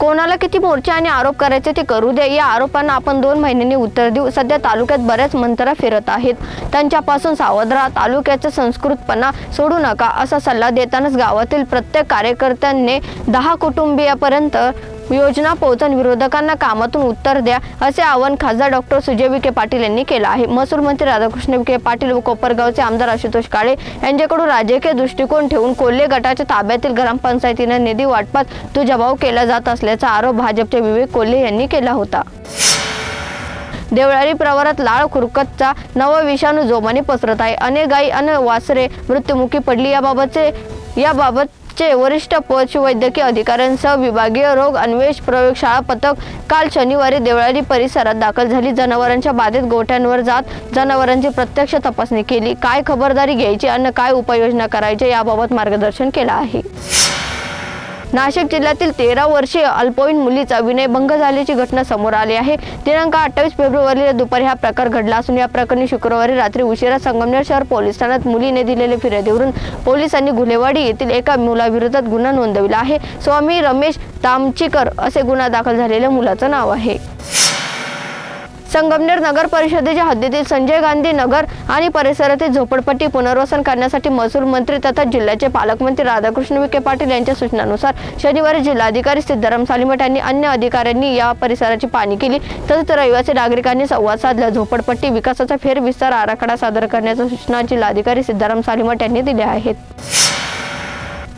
कोणाला किती मोर्चे आणि आरोप करायचे ते करू द्या. या आरोपांना आपण दोन महिन्यांनी उत्तर देऊ. सध्या तालुक्यात बऱ्याच मंत्रा फिरत आहेत. त्यांच्यापासून सावध राहा तालुक्याचा संस्कृतपणा सोडू नका असा सल्ला देतानाच गावातील प्रत्येक कार्यकर्त्यांनी दहा कुटुंबियापर्यंत योजना पोहोचून विरोधकांना कामातून उत्तर द्या असे आवाहन खासदार डॉक्टर सुजय विखे पाटील यांनी केलं आहे. महसूल मंत्री राधाकृष्ण विखे पाटील व कोपरगावचे आमदार आशुतोष काळे यांच्याकडून राजकीय दृष्टिकोन ठेवून कोल्हे गटाच्या ताब्यातील ग्रामपंचायतीने निधी वाटपात दुजाभाव केला जात असल्याचा आरोप भाजपचे विवेक कोल्हे यांनी केला होता. देवळारी प्रवारात लाळ खुरकतचा नवा विषाणू जोमाने पसरत आहे. अनेक गायी अन वासरे मृत्युमुखी पडली. याबाबतचे याबाबत चे वरिष्ठ पशुवैद्यकीय अधिकाऱ्यांसह विभागीय रोग अन्वेष प्रयोगशाळा पथक काल शनिवारी देवळाली परिसरात दाखल झाली. जनावरांच्या बाधित गोठ्यांवर जात जनावरांची प्रत्यक्ष तपासणी केली. काय खबरदारी घ्यायची आणि काय उपाययोजना करायची याबाबत मार्गदर्शन केलं आहे. नाशिक जिल्ह्यातील तेरा वर्षीय अल्पवयीन मुलीचा विनयभंग झाल्याची घटना समोर आली आहे. दिनांक अठ्ठावीस फेब्रुवारीला दुपारी हा प्रकार घडला असून या प्रकरणी शुक्रवारी रात्री उशिरा संगमनेर शहर पोलीस ठाण्यात मुलीने दिलेल्या फिर्यादीवरून पोलिसांनी गुलेवाडी येथील एका मुलाविरोधात गुन्हा नोंदविला आहे. स्वामी रमेश तामचीकर असे गुन्हा दाखल झालेल्या मुलाचं नाव आहे. संगमनेर नगर परिषदेच्या हद्दीतील संजय गांधी नगर आणि परिसरातील झोपडपट्टी पुनर्वसन करण्यासाठी महसूल मंत्री तथा जिल्ह्याचे पालकमंत्री राधाकृष्ण विखे पाटील यांच्या सूचनानुसार शनिवारी जिल्हाधिकारी सिद्धाराम सालिमठ यांनी अन्य अधिकाऱ्यांनी या परिसराची पाहणी केली. तसेच रहिवासी नागरिकांनी संवाद साधला. झोपडपट्टी विकासाचा फेरविस्तार आराखडा सादर करण्याच्या सूचना जिल्हाधिकारी सिद्धाराम सालिमठ यांनी दिल्या आहेत.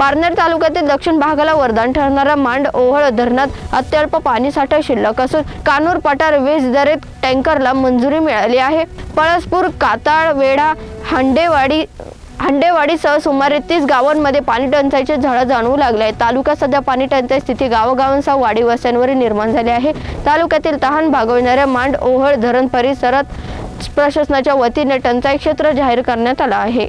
पारनेर तालुक्यातील दक्षिण भागाला वरदान ठरणाऱ्या मांड ओहळ धरणात अत्यल्प पाणीसाठा शिल्लक असून कानूर पठार वीज दरेत टँकरला मंजुरी मिळाली आहे. पळसपूर काताळ वेढा हांडेवाडी हांडेवाडीसह सुमारे तीस गावांमध्ये पाणी टंचाईचे झळा जाणवू लागले आहेत. तालुक्यात सध्या पाणी टंचाई स्थिती गावोगावांसह वाडी वस्त्यांवर निर्माण झाली आहे. तालुक्यातील तहान भागविणाऱ्या मांड ओहळ धरण परिसरात प्रशासनाच्या वतीने टंचाई क्षेत्र जाहीर करण्यात आलं आहे.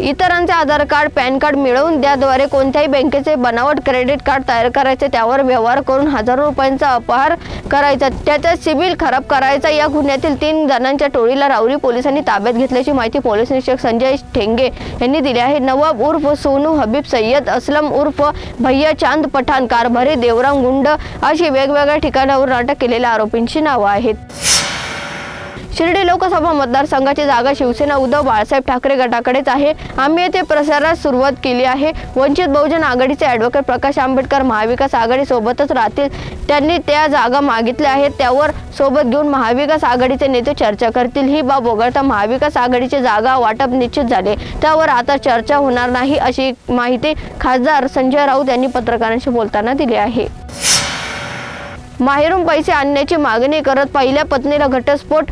इतरांचे आधार कार्ड पॅन कार्ड मिळवून त्याद्वारे कोणत्याही बँकेचे बनावट क्रेडिट कार्ड तयार करायचे त्यावर व्यवहार करून हजारो रुपयांचा अपहार करायचा त्याचा सिबिल खराब करायचा या गुन्ह्यातील तीन जणांच्या टोळीला राऊरी पोलिसांनी ताब्यात घेतल्याची माहिती पोलीस निरीक्षक संजय ठेंगे यांनी दिली आहे. नवाब उर्फ सोनू हबीब सय्यद असलम उर्फ भैया चांद पठाण कारभारी देवराम गुंड अशी वेगवेगळ्या ठिकाणावरून अटक केलेल्या आरोपींची नावं आहेत. शिर्डी लोकसभा मतदारसंघाची जागा शिवसेना उद्धव बाळासाहेब ठाकरे गटाकडेच आहे. आम्ही येथे प्रसारास सुरुवात केली आहे. वंचित बहुजन आघाडीचे ॲडव्होकेट प्रकाश आंबेडकर महाविकास आघाडी सोबतच राहतील. त्यांनी त्या जागा मागितल्या आहेत. त्यावर सोबत घेऊन महाविकास आघाडीचे नेते चर्चा करतील. ही बाब वगळता महाविकास आघाडीचे जागा वाटप निश्चित झाले. त्यावर आता चर्चा होणार नाही अशी माहिती खासदार संजय राऊत यांनी पत्रकारांशी बोलताना दिली आहे. माहेरून पैसे आणण्याची मागणी करत पहिल्या पत्नीला घटस्फोट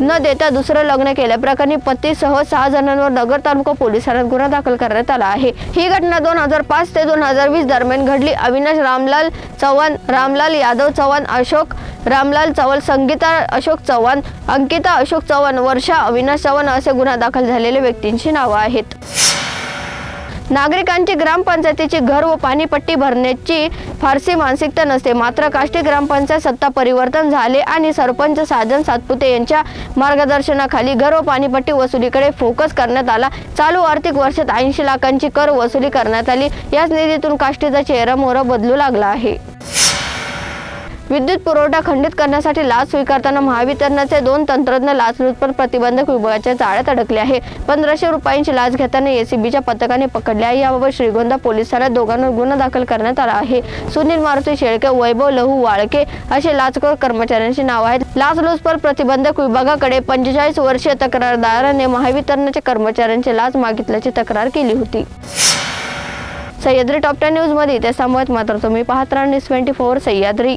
न देता दुसरं लग्न केल्याप्रकरणी पतीसह सहा जणांवर नगर तालुका पोलीस ठाण्यात गुन्हा दाखल करण्यात आला आहे. ही घटना दोन हजार पाच ते दोन हजार वीस दरम्यान घडली. अविनाश रामलाल चव्हाण रामलाल यादव चव्हाण अशोक रामलाल चव्हाण संगीता अशोक चव्हाण अंकिता अशोक चव्हाण वर्षा अविनाश चव्हाण असे गुन्हा दाखल झालेल्या व्यक्तींची नावं आहेत. नागरिकांची ग्रामपंचायतीची घर व पाणीपट्टी भरण्याची फारशी मानसिकता नसते. मात्र काष्टी ग्रामपंचायत सत्ता परिवर्तन झाले आणि सरपंच साजन सातपुते यांच्या मार्गदर्शनाखाली घर व पाणीपट्टी वसुलीकडे फोकस करण्यात आला. चालू आर्थिक वर्षात ऐंशी लाखांची कर वसुली करण्यात आली. याच निधीतून काष्टीचा चेहरा मोहरा बदलू लागला आहे. विद्युत पुरवठा खंडित करण्यासाठी लाच स्वीकारताना महावितरणाचे दोन तंत्रज्ञ लाचलुचपत प्रतिबंधक विभागाच्या जाळ्यात अडकले आहे. पंधराशे रुपयांची लाच घेताना एसीबीच्या पथकाने पकडले आहे. याबाबत श्रीगोंदा पोलीस ठाण्यात दोघांवर गुन्हा दाखल करण्यात आला आहे. सुनील मारुती शेळके वैभव लहू वाळके असे लाचखोर कर्मचाऱ्यांची नाव आहेत. लाचलुचपत प्रतिबंधक विभागाकडे पंचेचाळीस वर्षीय तक्रारदाराने महावितरणाच्या कर्मचाऱ्यांची लाच मागितल्याची तक्रार केली होती. सह्याद्री टॉप टेन न्यूजमध्ये ते समोर मात्र तुम्ही पाहत राहा. News twenty four Sahyadri.